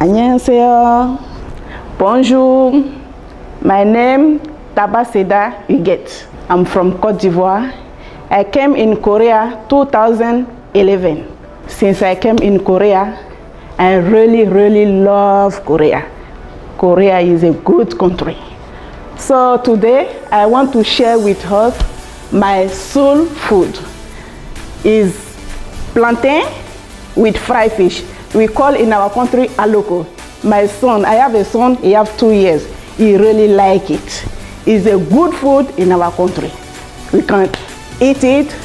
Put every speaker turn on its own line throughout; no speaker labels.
안녕하세요. Bonjour. My name Tabaseda Uget. I'm from Cote d'Ivoire. I came in Korea 2011. Since I came in Korea, I really, really love Korea. Korea is a good country. So today I want to share with us my soul food is plantain with fried fish. We call in our country aloko. My son, I have a son, he have two years. He really like it. It's a good food in our country. We can eat it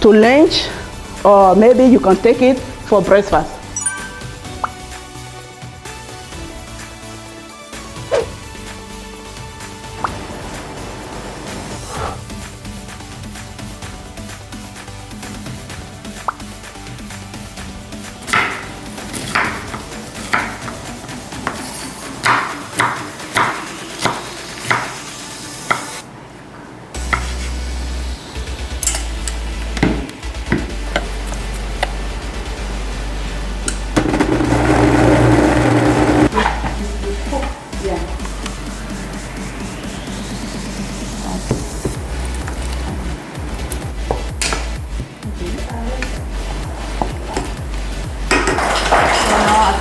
to lunch or maybe you can take it for breakfast.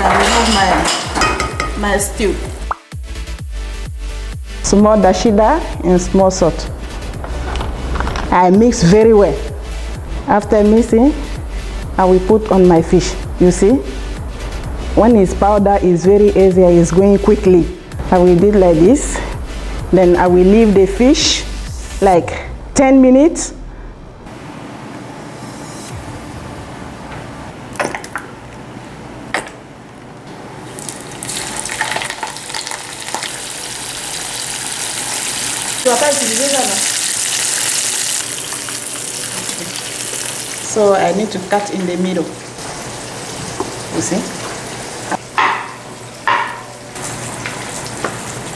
I remove my, my stew. Small dashida and small salt. I mix very well. After mixing, I will put on my fish. You see? When it's powder, it's very easy, it's going quickly. I will do it like this. Then I will leave the fish like 10 minutes. So I need to cut in the middle. You see?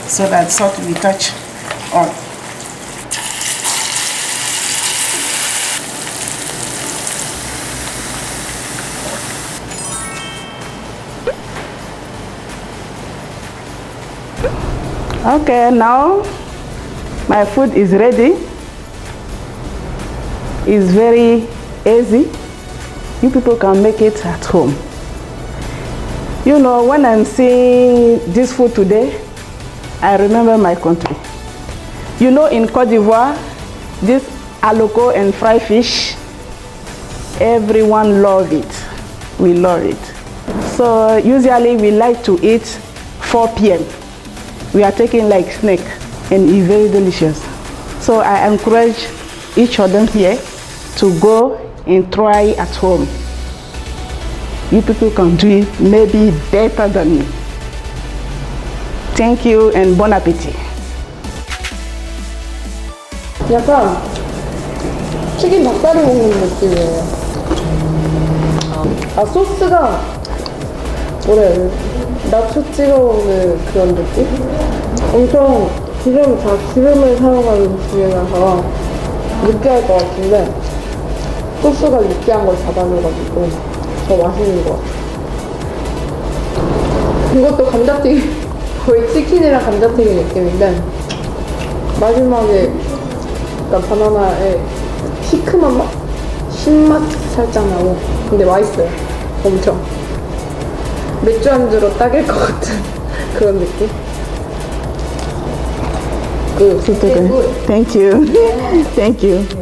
So that salt will touch all. Okay, now my food is ready. It's very easy. You people can make it at home. You know, when I'm seeing this food today, I remember my country. You know, in Cote d'Ivoire, this aloko and fried fish, everyone love it. We love it. So usually we like to eat 4 p.m. We are taking like snack and it's very delicious. So I encourage each of them here to go and try at home. You people can do it maybe better than me. Thank you and bon appetit.
약간 튀긴 닭다리 먹는 느낌이에요. 아 소스가 뭐라 해야 되지? 나초 찍어 먹는 그런 느낌? 엄청 기름 다 기름을 사용하는 음식이라서 느끼할 것 같은데 소스가 느끼한 걸 잡아줘가지고 더 맛있는 것 같아요. 이것도 감자튀김 거의 치킨이랑 감자튀김 느낌인데 마지막에 약간 바나나의 시큼한 맛? 신맛 살짝 나고 근데 맛있어요 엄청 맥주 안주로 딱일 것 같은 그런 느낌 그
Super good. Thank you. Thank you.